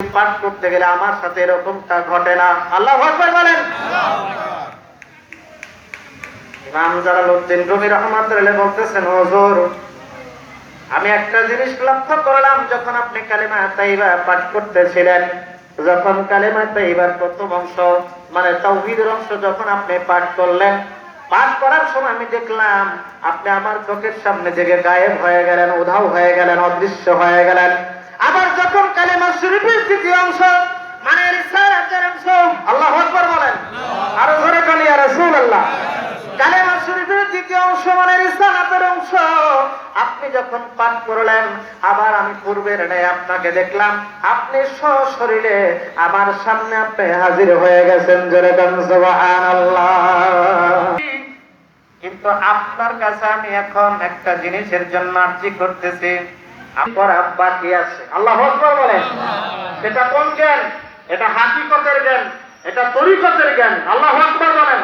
পাঠ করতে গেলে আমার সাথে এরকমটা ঘটে না। আল্লাহ বলেন। আমি একটা জিনিস লক্ষ্য করলাম, যখন আপনি কালিমা তাইবা পাঠ করতেছিলেন, যখন কালিমা তাইবার প্রথম অংশ মানে তাওহীদের অংশ যখন আপনি পাঠ করলেন, পাঠ করার সময় আমি দেখলাম, আপনি আমার চোখের সামনে থেকে গায়েব হয়ে গেলেন, উধাও হয়ে গেলেন, অদৃশ্য হয়ে গেলেন। আবার যখন কালিমা শরীফের দ্বিতীয় অংশ? মানে রিসালাতের অংশ। আল্লাহু আকবার বলেন। আরও ধরে কালি আর রাসূলুল্লাহ। কালেমা শরীফের দ্বিতীয় অংশ মানে রিসালাতের অংশ। আপনি যখন পাঠ করলেন আবার আমি পূর্বের ন্যায় আপনাকে দেখলাম। আপনি সশরীরে আমার সামনে আপনি হাজির হয়ে গেছেন জোরে সুবহানাল্লাহ। কিন্তু আপনার কাছে আমি এখন একটা জিনিসের জন্য আর্জি করতেছি। আপনার বাকি আছে? আল্লাহ আকবার বলেন। সেটা কোন জ্ঞান? এটা হাকিকতের জ্ঞান, এটা তরিকতের জ্ঞান। আল্লাহ আকবর বলেন।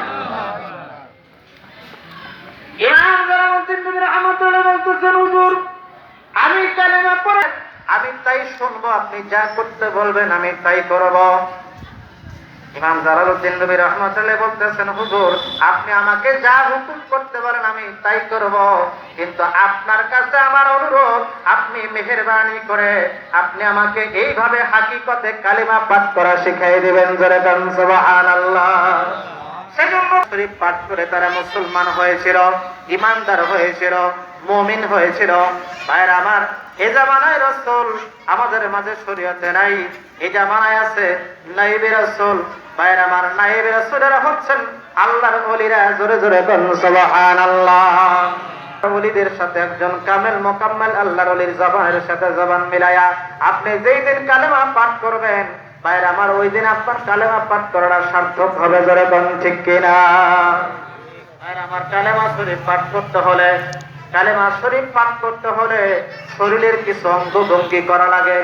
আমি তাই শুনব, আপনি যা করতে বলবেন, আমি তাই করব। ইমাম জালালউদ্দিন নবী রহমতুল্লাহ বলতেছেন, হুজুর, আপনি আমাকে যা হুকুম করতে পারেন আমি তাই করব। কিন্তু আপনার কাছে আমার অনুরোধ, আপনি মেহেরবানি করে আপনি আমাকে এইভাবে হাকিকতে কালিমা পাঠ করা শিখাই দিবেন, জোরে গান সুবহানাল্লাহ। সেজন্য শরীফ পাঠ করে তারা মুসলমান হয়েছিল ইমানদার হয়েছিল, মুমিন হয়েছিল। ভাইয়ের আমার, এ জামানায় রসুল আমাদের মাঝে শরীয়তে নাই এই জামানায় আছে নাইবে রসুল। ভাইয়ের আমার, নাইবে রসুলেরা হচ্ছেন আল্লাহর ওলিরা, জোরে জোরে বল সুবহানাল্লাহ। ওলিদের সাথে একজন কামেল মোকাম্মেল আল্লাহর ওলির জবানের সাথে জবান মিলায়া আপনি যেই দিন কালেমা পাঠ করবেন ভাইয়ের আমার ওই দিন আপনার কালেমা পাঠ করাটা সার্থক হবে জোরে কোন ঠিক কিনা? আমার কালেমা শরীফ পাঠ করতে হলে, কালেমা শরীফ পাঠ করতে হলে শরীরের কিছু অঙ্গ ভঙ্গি করা লাগে।